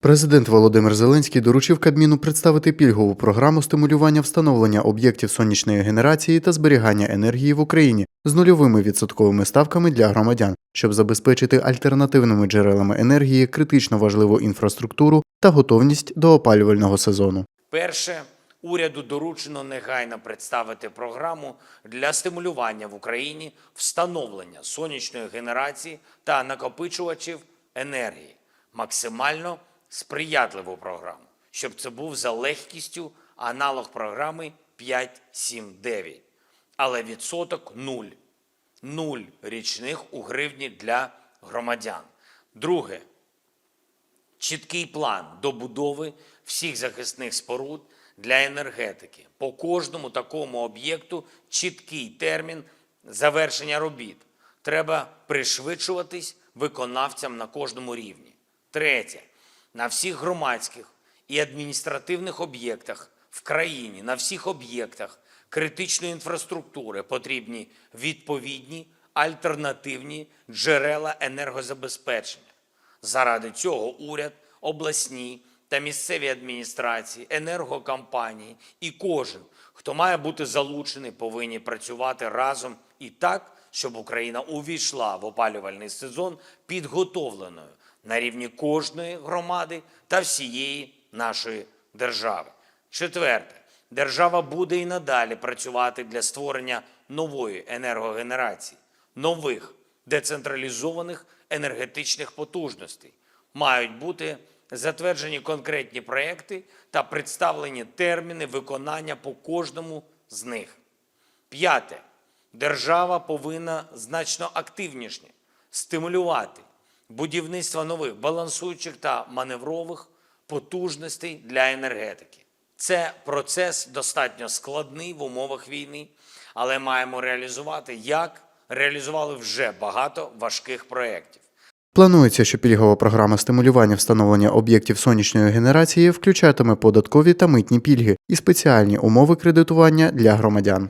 Президент Володимир Зеленський доручив Кабміну представити пільгову програму стимулювання встановлення об'єктів сонячної генерації та зберігання енергії в Україні з нульовими відсотковими ставками для громадян, щоб забезпечити альтернативними джерелами енергії критично важливу інфраструктуру та готовність до опалювального сезону. Перше, уряду доручено негайно представити програму для стимулювання в Україні встановлення сонячної генерації та накопичувачів енергії, максимально сприятливу програму, щоб це був за легкістю аналог програми 5.7.9. Але відсоток нуль. Нуль річних у гривні для громадян. Друге, чіткий план добудови всіх захисних споруд для енергетики. По кожному такому об'єкту чіткий термін завершення робіт. Треба пришвидшуватись виконавцям на кожному рівні. Третє. На всіх громадських і адміністративних об'єктах в країні, на всіх об'єктах критичної інфраструктури потрібні відповідні альтернативні джерела енергозабезпечення. Заради цього уряд, обласні та місцеві адміністрації, енергокомпанії і кожен, хто має бути залучений, повинні працювати разом і так, щоб Україна увійшла в опалювальний сезон підготовленою на рівні кожної громади та всієї нашої держави. Четверте, держава буде і надалі працювати для створення нової енергогенерації, нових децентралізованих енергетичних потужностей. Мають бути затверджені конкретні проекти та представлені терміни виконання по кожному з них. П'яте. Держава повинна значно активніше стимулювати будівництво нових балансуючих та маневрових потужностей для енергетики. Це процес достатньо складний в умовах війни, але маємо реалізувати, як реалізували вже багато важких проєктів. Планується, що пільгова програма стимулювання встановлення об'єктів сонячної генерації включатиме податкові та митні пільги і спеціальні умови кредитування для громадян.